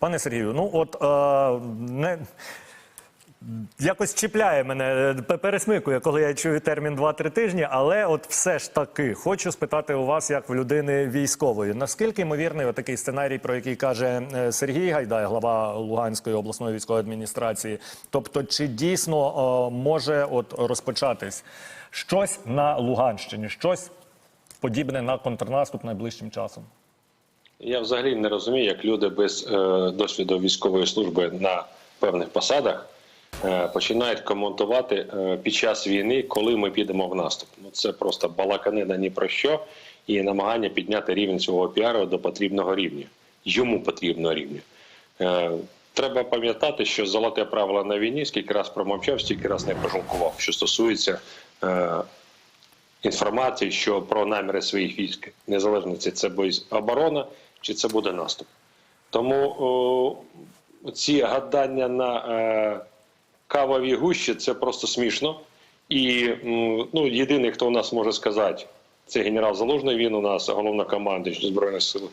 Пане Сергію, ну от е, не. Якось чіпляє мене, е, пересмикує, коли я чую термін 2-3 тижні. Але от все ж таки хочу спитати у вас, як в людини військової, наскільки ймовірний такий сценарій, про який каже е, Сергій Гайдай, глава Луганської обласної військової адміністрації. Тобто, чи дійсно е, може от розпочатись щось на Луганщині, щось подібне на контрнаступ найближчим часом? Я взагалі не розумію, як люди без е, досвіду військової служби на певних посадах е, починають коментувати е, під час війни, коли ми підемо в наступ. Ну це просто балаканина ні про що і намагання підняти рівень свого піару до потрібного рівня. Йому потрібного рівня. Е, треба пам'ятати, що золоте правило на війні, скільки раз промовчав, стільки раз не пожалкував, що стосується. Е, інформації, що про наміри своїх військ, незалежно чи це оборона, чи це буде наступ. Тому о, ці гадання на е, кавові гущі це просто смішно. І ну, єдиний, хто у нас може сказати, це генерал Залужний. Він у нас головнокомандуючий збройних сил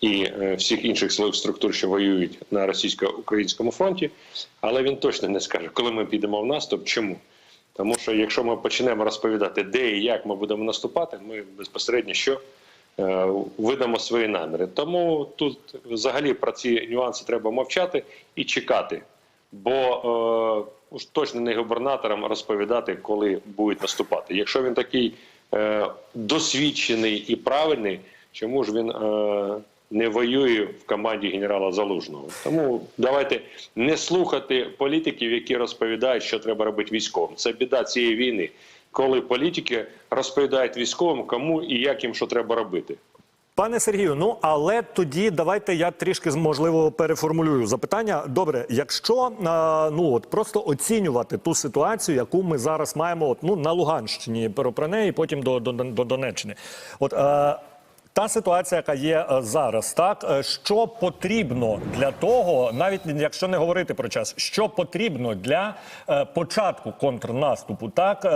і е, всіх інших силових структур, що воюють на російсько-українському фронті. Але він точно не скаже, коли ми підемо в наступ, чому. Тому що якщо ми почнемо розповідати, де і як ми будемо наступати, ми безпосередньо що видамо свої наміри. Тому тут взагалі про ці нюанси треба мовчати і чекати. Бо е, точно не губернаторам розповідати, коли будуть наступати. Якщо він такий е, досвідчений і правильний, чому ж він е, не воює в команді генерала Залужного? Тому давайте не слухати політиків, які розповідають, що треба робити військовим. Це біда цієї війни, коли політики розповідають військовим, кому і як їм що треба робити. Пане Сергію, ну але тоді давайте я трішки можливо переформулюю запитання. Добре, якщо ну от просто оцінювати ту ситуацію, яку ми зараз маємо, от ну на Луганщині, про, неї, потім до, до, до Донеччини. От та ситуація, яка є е, зараз, так е, що потрібно для того, навіть якщо не говорити про час, що потрібно для е, початку контрнаступу, так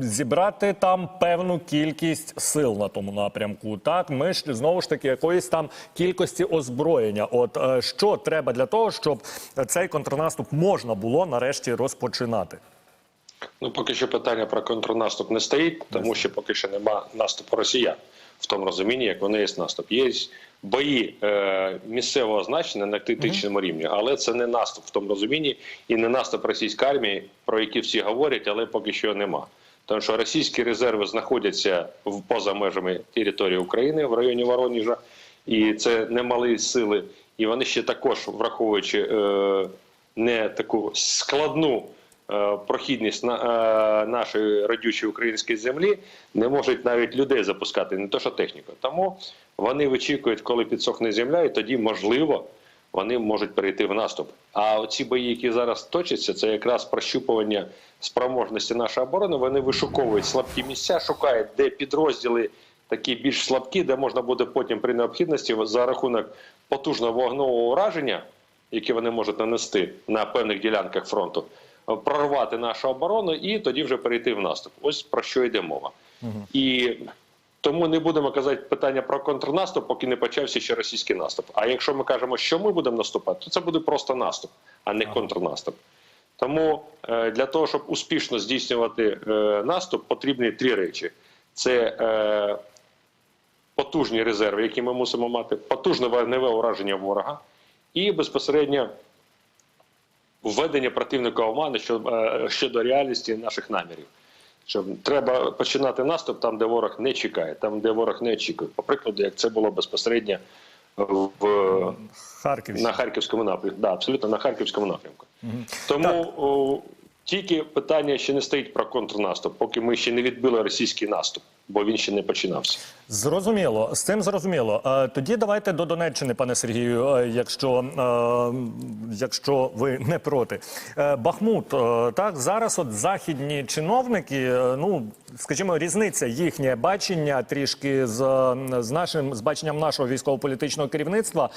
зібрати там певну кількість сил на тому напрямку. Так, ми ж знову ж таки якоїсь там кількості озброєння. От що треба для того, щоб цей контрнаступ можна було нарешті розпочинати? Ну, поки що питання про контрнаступ не стоїть, тому що поки що нема наступу росіян в тому розумінні, як вони є наступ. Є бої е, місцевого значення на критичному рівні, але це не наступ в тому розумінні і не наступ російської армії, про які всі говорять, але поки що нема. Тому що російські резерви знаходяться в поза межами території України в районі Воронежа, і це немалі сили. І вони ще також, враховуючи е, не таку складну прохідність на, е, нашої родючої української землі, не можуть навіть людей запускати, не то що техніку. Тому вони вичікують, коли підсохне земля, і тоді можливо. Вони можуть перейти в наступ. А ці бої, які зараз точаться, це якраз прощупування спроможності нашої оборони. Вони вишуковують слабкі місця, шукають, де підрозділи такі більш слабкі, де можна буде потім при необхідності за рахунок потужного вогнового ураження, яке вони можуть нанести на певних ділянках фронту, прорвати нашу оборону і тоді вже перейти в наступ. Ось про що йде мова. І тому не будемо казати питання про контрнаступ, поки не почався ще російський наступ. А якщо ми кажемо, що ми будемо наступати, то це буде просто наступ, а не контрнаступ. Тому е, для того, щоб успішно здійснювати е, наступ, потрібні три речі: це е, потужні резерви, які ми мусимо мати, потужне вогневе ураження ворога, і безпосередньо введення противника омани щодо, е, реальності наших намірів. Що треба починати наступ там, де ворог не чекає, там, де ворог не очікує. По прикладу, як це було безпосередньо в на харківському напрямку. Да, абсолютно на харківському напрямку. Тому о, тільки питання ще не стоїть про контрнаступ, поки ми ще не відбили російський наступ, бо він ще не починався. Зрозуміло, з цим зрозуміло. Е, Тоді давайте до Донеччини, пане Сергію, е, якщо, е, якщо ви не проти. Бахмут, так зараз от західні чиновники, ну скажімо, різниця їхнє бачення трішки з, з нашим з баченням нашого військово-політичного керівництва.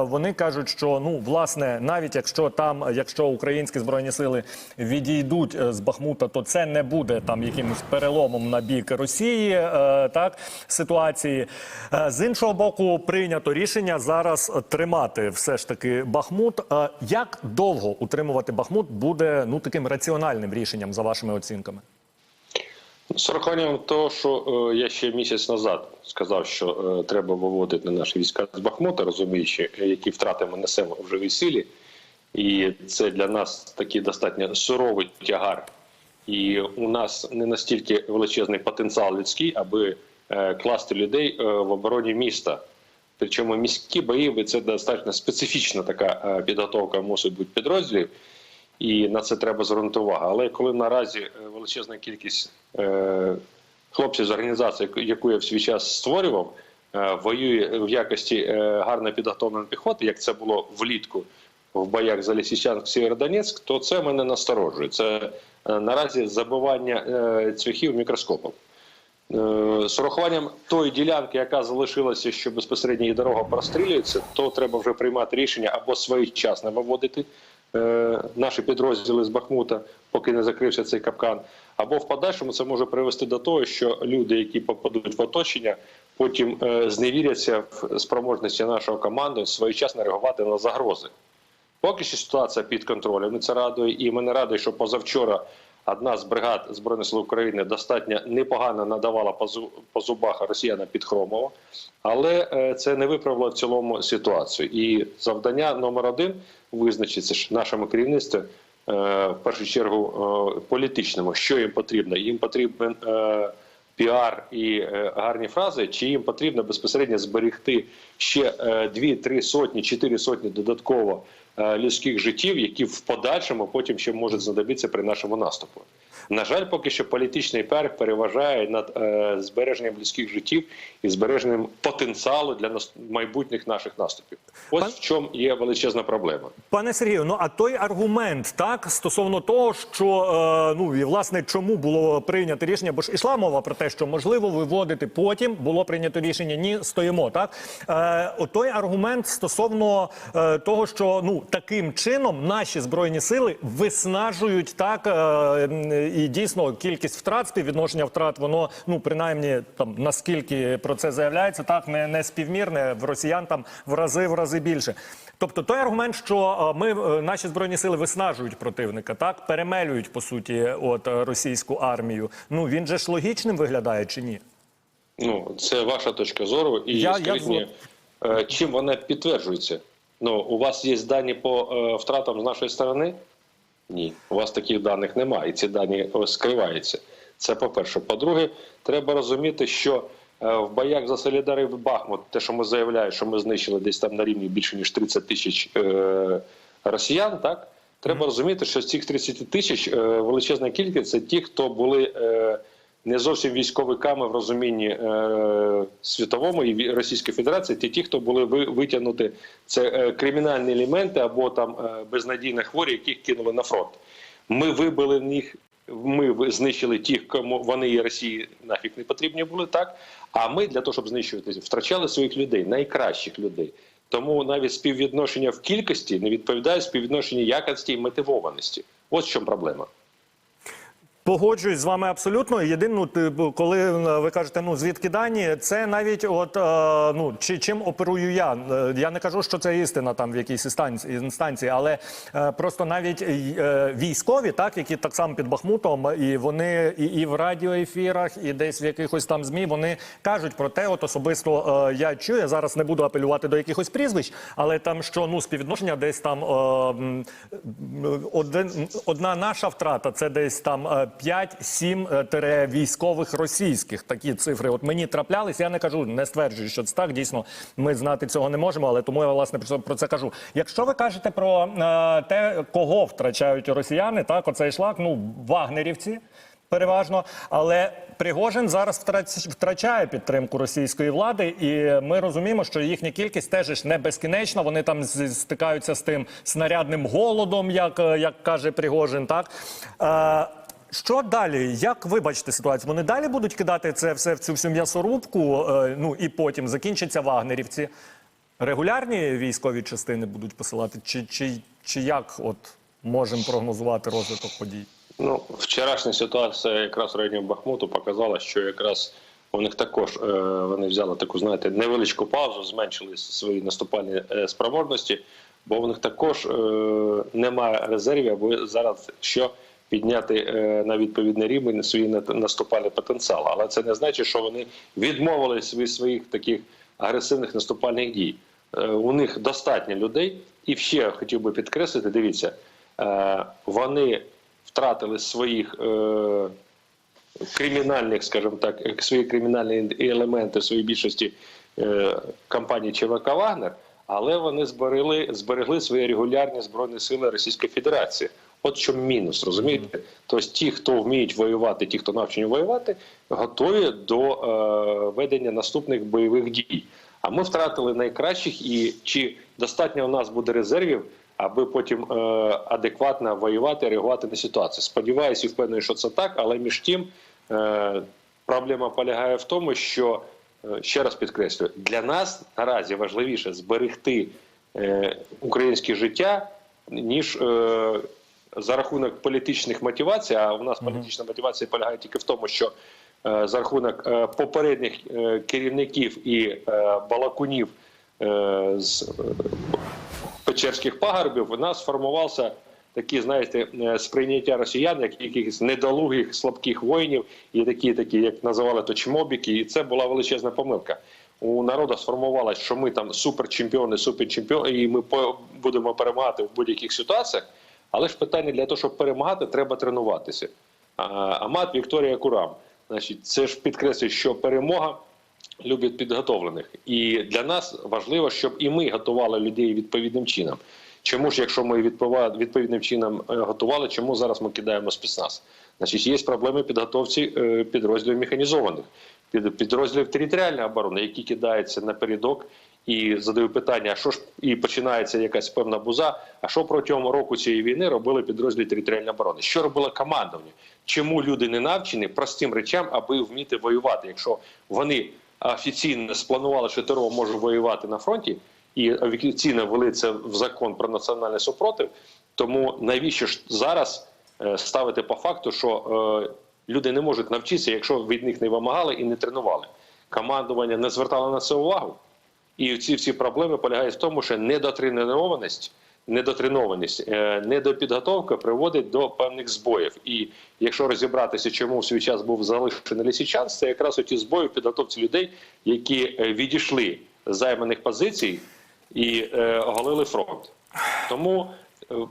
Вони кажуть, що ну власне, навіть якщо там, якщо українські збройні сили відійдуть з Бахмута, то це не буде там якимось переломом на бік Росії. Е, так ситуації. Е, з іншого боку, прийнято рішення зараз тримати все ж таки Бахмут. Е, як довго утримувати Бахмут буде ну таким раціональним рішенням за вашими оцінками? З урахуванням того, що я ще місяць назад сказав, що треба виводити наші війська з Бахмута, розуміючи, які втрати ми несемо в живій силі, і це для нас такий достатньо суровий тягар. І у нас не настільки величезний потенціал людський, аби е, класти людей е, в обороні міста. Причому міські бої це достатньо специфічна така е, підготовка мусить бути підрозділів, і на це треба звернути увагу. Але коли наразі величезна кількість хлопців з організації, яку- я в свій час створював, воює в якості гарно підготовленої піхоти, як це було влітку в боях за Лисичанськ, Сєвєродонецьк, то це мене насторожує. Це е, наразі забивання е, цвяхів мікроскопом. Е, З урахуванням тої ділянки, яка залишилася, що безпосередньо її дорога прострілюється, то треба вже приймати рішення або своєчасно виводити наші підрозділи з Бахмута, поки не закрився цей капкан, або в подальшому це може привести до того, що люди, які попадуть в оточення, потім зневіряться в спроможності нашого команди своєчасно реагувати на загрози. Поки що ситуація під контролем. і Це радує. І мене радує, що позавчора одна з бригад Збройних сил України достатньо непогано надавала по зу- по зубах росіяна під Хромово, але е, це не виправило в цілому ситуацію. І завдання номер один визначиться ж нашому керівництву. е, В першу чергу е, політичному, що їм потрібно. Їм потрібен піар і гарні фрази, чи їм потрібно безпосередньо зберегти ще дві-три сотні, чотири сотні додатково людських життів, які в подальшому потім ще можуть знадобитися при нашому наступу. На жаль, поки що політичний піар переважає над е, збереженням людських життів і збереженням потенціалу для нас- майбутніх наших наступів. Ось Пан- в чому є величезна проблема. Пане Сергію, ну а той аргумент так стосовно того, що е, ну і власне чому було прийнято рішення, бо ж ішла мова про те, що можливо виводити потім було прийнято рішення. Ні, стоїмо так. Е, отой аргумент стосовно е, того, що ну таким чином наші збройні сили виснажують так е, і дійсно кількість втрат, співвідношення втрат, воно ну принаймні там наскільки про це заявляється, так не, не співмірне в росіян там в рази в рази більше. Тобто той аргумент, що е, ми е, наші збройні сили виснажують противника, так перемелюють по суті, от е, російську армію. Ну він же ж логічним виглядає чи ні? Ну, це ваша точка зору, і Я- я скажіть згоден. мені, чим вона підтверджується? Ну, у вас є дані по втратам з нашої сторони? Ні, у вас таких даних немає, і ці дані скриваються. Це по-перше. По-друге, треба розуміти, що е, в боях за Солідар і Бахмут, те, що ми заявляємо, що ми знищили десь там на рівні більше ніж 30 тисяч е, росіян, так треба розуміти, що з цих 30 тисяч е, величезна кількість це ті, хто були. Е, не зовсім військовиками в розумінні е, світовому і Російської Федерації, ті, ті, хто були ви, витягнути, це е, кримінальні елементи або там е, безнадійні хворі, яких кинули на фронт. Ми вибили їх, ми знищили тих, кому вони і Росії нафіг не потрібні були, так? А ми для того, щоб знищувати, втрачали своїх людей, найкращих людей. Тому навіть співвідношення в кількості не відповідає співвідношенню якості і мотивованості. Ось в чому проблема. Погоджуюсь з вами абсолютно. Єдине, ну, ти- коли е, ви кажете, ну звідки дані, це навіть от е, ну чи чим оперую я. Е, Я не кажу, що це істина там в якійсь інстанції, але просто навіть військові, так які так само під Бахмутом, і вони і, і в радіоефірах, і десь в якихось там змі вони кажуть про те, от особисто я чую. Я зараз не буду апелювати до якихось прізвищ, але там що ну співвідношення десь там один, одна наша втрата це десь там 5-7 військових російських. Такі цифри. От мені траплялись. Я не кажу, не стверджую, що це так. Дійсно, ми знати цього не можемо, але тому я власне про це- кажу. Якщо ви кажете про е, те, кого втрачають росіяни, так оцей шлак, ну вагнерівці. Переважно, але Пригожин зараз втрач- втрачає підтримку російської влади, і ми розуміємо, що їхня кількість теж не безкінечна. Вони там стикаються з тим снарядним голодом, як, е, як каже Пригожин. Так е, що далі? Як ви бачите ситуацію? Вони далі будуть кидати це все в цю всю м'ясорубку? е, ну і потім закінчаться вагнерівці. Регулярні військові частини будуть посилати, чи, чи, чи як от можемо прогнозувати розвиток подій? Ну, вчорашня ситуація якраз в районі Бахмуту показала, що якраз У них також е, вони взяли таку, знаєте, невеличку паузу, зменшили свої наступальні е, спроможності, бо в них також е, немає резервів, аби зараз що підняти е, на відповідний рівень свій на- наступальний потенціал. Але це не значить, що вони відмовились від своїх таких агресивних наступальних дій. Е, у них достатньо людей, і ще хотів би підкреслити: дивіться, е, вони втратили своїх. Кримінальних, скажімо так, свої кримінальні елементи своїй більшості е, компанії ЧВК Вагнер, але вони зберегли, зберегли свої регулярні збройні сили Російської Федерації. От чому мінус, розумієте? Тобто ті, хто вміють воювати, ті, хто навчені воювати, готові до е, ведення наступних бойових дій. А ми втратили найкращих, і чи достатньо у нас буде резервів, аби потім е, адекватно воювати, реагувати на ситуацію. Сподіваюся і впевнений, що це так, але між тим е, проблема полягає в тому, що е, ще раз підкреслюю, для нас наразі важливіше зберегти е, українське життя, ніж е, за рахунок політичних мотивацій. А у нас політична мотивація полягає тільки в тому, що е, за рахунок е, попередніх е, керівників і балакунів з Печерських пагорбів у нас сформувався такі, знаєте, сприйняття росіян як якихось недолугих, слабких воїнів, і такі, такі, як називали то чмобіки, і це була величезна помилка. У народу сформувалось, що ми там суперчемпіони, суперчемпіони, і ми будемо перемагати в будь-яких ситуаціях. Але ж питання для того, щоб перемагати, треба тренуватися. Амат Вікторія Курам. Значить, це ж підкреслює, що перемога любить підготовлених. І для нас важливо, щоб і ми готували людей відповідним чином. Чому ж, якщо ми відповідним чином е, готували, чому зараз ми кидаємо спецназ? Значить, є проблеми підготовці е, підрозділів механізованих, підрозділів територіальної оборони, які кидаються напередок і задають питання: що ж і починається якась певна буза. А що протягом року цієї війни робили підрозділи територіальної оборони? Що робило командування? Чому люди не навчені простим речам, аби вміти воювати? Якщо вони офіційно спланували, що ТРО може воювати на фронті, і офіційно ввели це в закон про національний супротив, тому навіщо ж зараз е, ставити по факту, що е, люди не можуть навчитися, якщо від них не вимагали і не тренували? Командування не звертало на це увагу. І ці всі проблеми полягають в тому, що недотренованість, недотренованість, е, недопідготовка приводить до певних збоїв. І якщо розібратися, чому в свій час був залишений Лисичанськ, це якраз оті збої в підготовці людей, які е, відійшли з займаних позицій і е, оголили фронт. Тому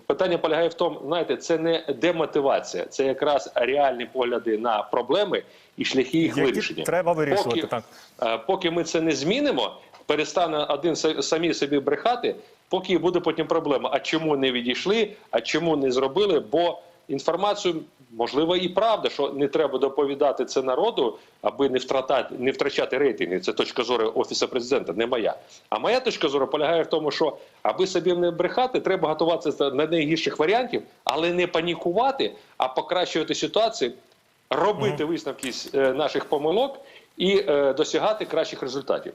питання полягає в тому, знаєте, це не демотивація, це якраз реальні погляди на проблеми і шляхи їх Які вирішення. треба вирішувати, Поки- так. Поки ми це не змінимо, перестане один са- самі собі брехати, поки буде потім проблема. А чому не відійшли, а чому не зробили? Бо інформацію можливо і правда, що не треба доповідати це народу, аби не втратати, не втрачати рейтинги. Це точка зору офісу президента, не моя. А моя точка зору полягає в тому, що аби собі не брехати, треба готуватися до найгірших варіантів, але не панікувати, а покращувати ситуацію, робити висновки з е, наших помилок і е, досягати кращих результатів.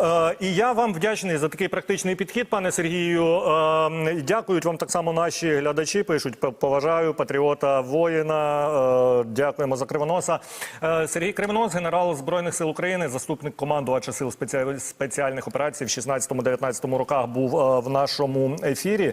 Е, і я вам вдячний за такий практичний підхід, пане Сергію. Е, дякують вам так само наші глядачі. Пишуть поважаю патріота воїна. Е, дякуємо за кривоноса. Сергій Кривонос, генерал збройних сил України, заступник командувача сил спеціаль- спеціальних операцій в 16-19 роках був в нашому ефірі.